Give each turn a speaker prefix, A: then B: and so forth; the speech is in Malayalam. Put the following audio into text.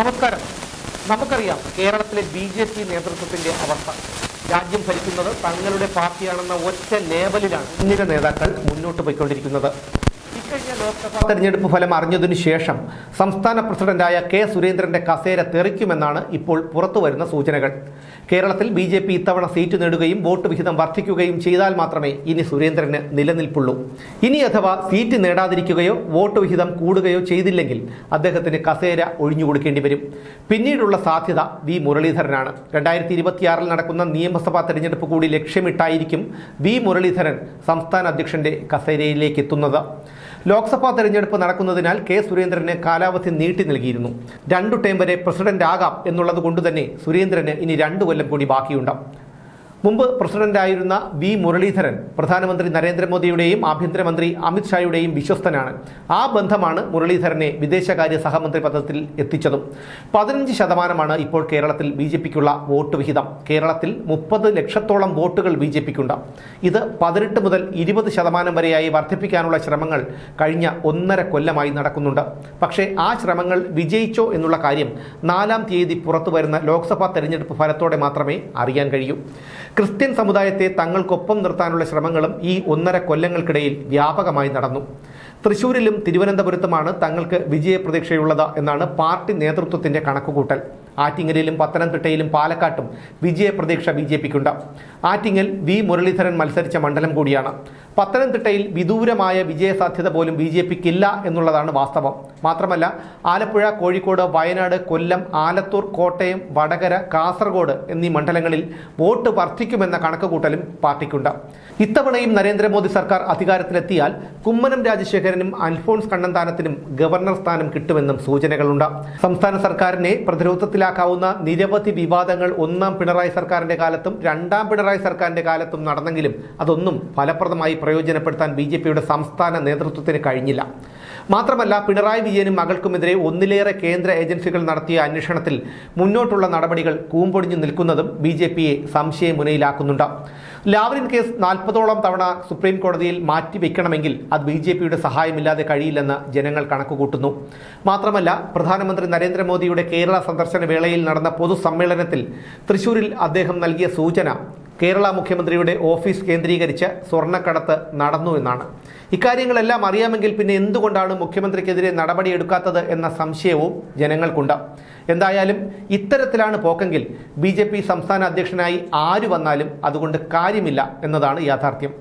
A: നമസ്കാരം. നമുക്കറിയാം കേരളത്തിലെ ബി ജെ പി നേതൃത്വത്തിന്റെ അവസ്ഥ. രാജ്യം ഭരിക്കുന്നത് തങ്ങളുടെ പാർട്ടിയാണെന്ന ഒറ്റ ലേബലിലാണ് ഉന്നത നേതാക്കൾ മുന്നോട്ട് പോയിക്കൊണ്ടിരിക്കുന്നത്. തെരഞ്ഞെടുപ്പ് ഫലം അറിഞ്ഞതിനു ശേഷം സംസ്ഥാന പ്രസിഡന്റായ കെ സുരേന്ദ്രന്റെ കസേര തെറിക്കുമെന്നാണ് ഇപ്പോൾ പുറത്തുവരുന്ന സൂചനകൾ. കേരളത്തിൽ ബി ജെ പി ഇത്തവണ സീറ്റ് നേടുകയും വോട്ട് വിഹിതം വർദ്ധിക്കുകയും ചെയ്താൽ മാത്രമേ ഇനി സുരേന്ദ്രന് നിലനിൽപ്പുള്ളൂ. ഇനി അഥവാ സീറ്റ് നേടാതിരിക്കുകയോ വോട്ട് വിഹിതം കൂടുകയോ ചെയ്തില്ലെങ്കിൽ അദ്ദേഹത്തിന് കസേര ഒഴിഞ്ഞു കൊടുക്കേണ്ടി വരും. പിന്നീടുള്ള സാധ്യത വി മുരളീധരനാണ്. രണ്ടായിരത്തി ഇരുപത്തിയാറിൽ നടക്കുന്ന നിയമസഭാ തെരഞ്ഞെടുപ്പ് കൂടി ലക്ഷ്യമിട്ടായിരിക്കും വി മുരളീധരൻ സംസ്ഥാന അധ്യക്ഷന്റെ കസേരയിലേക്ക് എത്തുന്നത് ലോക്സഭാ തെരഞ്ഞെടുപ്പ് നടക്കുന്നതിനാൽ കെ സുരേന്ദ്രന് കാലാവധി നീട്ടി നൽകിയിരുന്നു. രണ്ടു ടേം വരെ പ്രസിഡന്റ് ആകാം എന്നുള്ളത് കൊണ്ട് തന്നെ സുരേന്ദ്രന് ഇനി രണ്ടു കൊല്ലം കൂടി ബാക്കിയുണ്ട് മുമ്പ് പ്രസിഡന്റായിരുന്ന വി മുരളീധരൻ പ്രധാനമന്ത്രി നരേന്ദ്രമോദിയുടെയും ആഭ്യന്തരമന്ത്രി അമിത്ഷായുടെയും വിശ്വസ്തനാണ്. ആ ബന്ധമാണ് മുരളീധരനെ വിദേശകാര്യ സഹമന്ത്രി പദത്തിൽ എത്തിച്ചതും. പതിനഞ്ച് ശതമാനമാണ് ഇപ്പോൾ കേരളത്തിൽ ബി ജെ പിക്കുള്ള വോട്ട് വിഹിതം. കേരളത്തിൽ മുപ്പത് ലക്ഷത്തോളം വോട്ടുകൾ ബി ജെ പിക്കുണ്ട്. ഇത് പതിനെട്ട് മുതൽ ഇരുപത് ശതമാനം വരെയായി വർദ്ധിപ്പിക്കാനുള്ള ശ്രമങ്ങൾ കഴിഞ്ഞ ഒന്നര കൊല്ലമായി നടക്കുന്നുണ്ട്. പക്ഷേ ആ ശ്രമങ്ങൾ വിജയിച്ചോ എന്നുള്ള കാര്യം നാലാം തീയതി പുറത്തു വരുന്ന ലോക്സഭാ തെരഞ്ഞെടുപ്പ് ഫലത്തോടെ മാത്രമേ അറിയാൻ കഴിയൂ. ക്രിസ്ത്യൻ സമുദായത്തെ തങ്ങൾക്കൊപ്പം നിർത്താനുള്ള ശ്രമങ്ങളും ഈ ഒന്നര കൊല്ലങ്ങൾക്കിടയിൽ വ്യാപകമായി നടന്നു. തൃശൂരിലും തിരുവനന്തപുരത്തുമാണ് തങ്ങൾക്ക് വിജയപ്രതീക്ഷയുള്ളത് എന്നാണ് പാർട്ടി നേതൃത്വത്തിന്റെ കണക്കുകൂട്ടൽ. ആറ്റിങ്ങലിലും പത്തനംതിട്ടയിലും പാലക്കാട്ടും വിജയപ്രതീക്ഷ ബി ജെ പിക്കുണ്ട് ആറ്റിങ്ങൽ വി. മുരളീധരൻ മത്സരിച്ച മണ്ഡലം കൂടിയാണ്. പത്തനംതിട്ടയിൽ വിദൂരമായ വിജയസാധ്യത പോലും ബി ജെ പിക്കില്ല എന്നുള്ളതാണ് വാസ്തവം. മാത്രമല്ല ആലപ്പുഴ കോഴിക്കോട് വയനാട് കൊല്ലം ആലത്തൂർ കോട്ടയം വടകര കാസർഗോഡ് എന്നീ മണ്ഡലങ്ങളിൽ വോട്ട് വർദ്ധിക്കുമെന്ന കണക്കുകൂട്ടലും പാർട്ടിക്കുണ്ട്. ഇത്തവണയും നരേന്ദ്രമോദി സർക്കാർ അധികാരത്തിലെത്തിയാൽ കുമ്മനം രാജശേഖരനും അൽഫോൺസ് കണ്ണന്താനത്തിനും ഗവർണർ സ്ഥാനം കിട്ടുമെന്നും സൂചനകളുണ്ട്. സംസ്ഥാന സർക്കാരിനെ പ്രതിരോധത്തിലാക്കാവുന്ന നിരവധി വിവാദങ്ങൾ ഒന്നാം പിണറായി സർക്കാരിന്റെ കാലത്തും രണ്ടാം പിണറായി സർക്കാരിന്റെ കാലത്തും നടന്നെങ്കിലും അതൊന്നും ഫലപ്രദമായി പ്രയോജനപ്പെടുത്താൻ ബി സംസ്ഥാന നേതൃത്വത്തിന് കഴിഞ്ഞില്ല. മാത്രമല്ല പിണറായി വിജയനും മകൾക്കുമെതിരെ ഒന്നിലേറെ കേന്ദ്ര ഏജൻസികൾ നടത്തിയ അന്വേഷണത്തിൽ മുന്നോട്ടുള്ള നടപടികൾ കൂമ്പൊടിഞ്ഞു നിൽക്കുന്നതും ബി ജെ പിയെ സംശയമുനയിലാക്കുന്നുണ്ട് ലാവ്ലിൻ കേസ് നാൽപ്പതോളം തവണ സുപ്രീം കോടതിയിൽ മാറ്റിവെക്കണമെങ്കിൽ അത് ബി ജെ പിയുടെ സഹായമില്ലാതെ കഴിയില്ലെന്ന് ജനങ്ങൾ കണക്കുകൂട്ടുന്നു. മാത്രമല്ല പ്രധാനമന്ത്രി നരേന്ദ്രമോദിയുടെ കേരള സന്ദർശന വേളയിൽ നടന്ന പൊതുസമ്മേളനത്തിൽ തൃശൂരിൽ അദ്ദേഹം നൽകിയ സൂചന കേരള മുഖ്യമന്ത്രിയുടെ ഓഫീസ് കേന്ദ്രീകരിച്ച് സ്വർണക്കടത്ത് നടന്നു എന്നാണ്. ഇക്കാര്യങ്ങളെല്ലാം അറിയാമെങ്കിൽ പിന്നെ എന്തുകൊണ്ടാണ് മുഖ്യമന്ത്രിക്കെതിരെ നടപടിയെടുക്കാത്തത് എന്ന സംശയവും ജനങ്ങൾക്കുണ്ട്. എന്തായാലും ഇത്തരത്തിലാണ് പോക്കെങ്കിൽ ബി സംസ്ഥാന അധ്യക്ഷനായി ആര് വന്നാലും അതുകൊണ്ട് കാര്യമില്ല എന്നതാണ് യാഥാർത്ഥ്യം.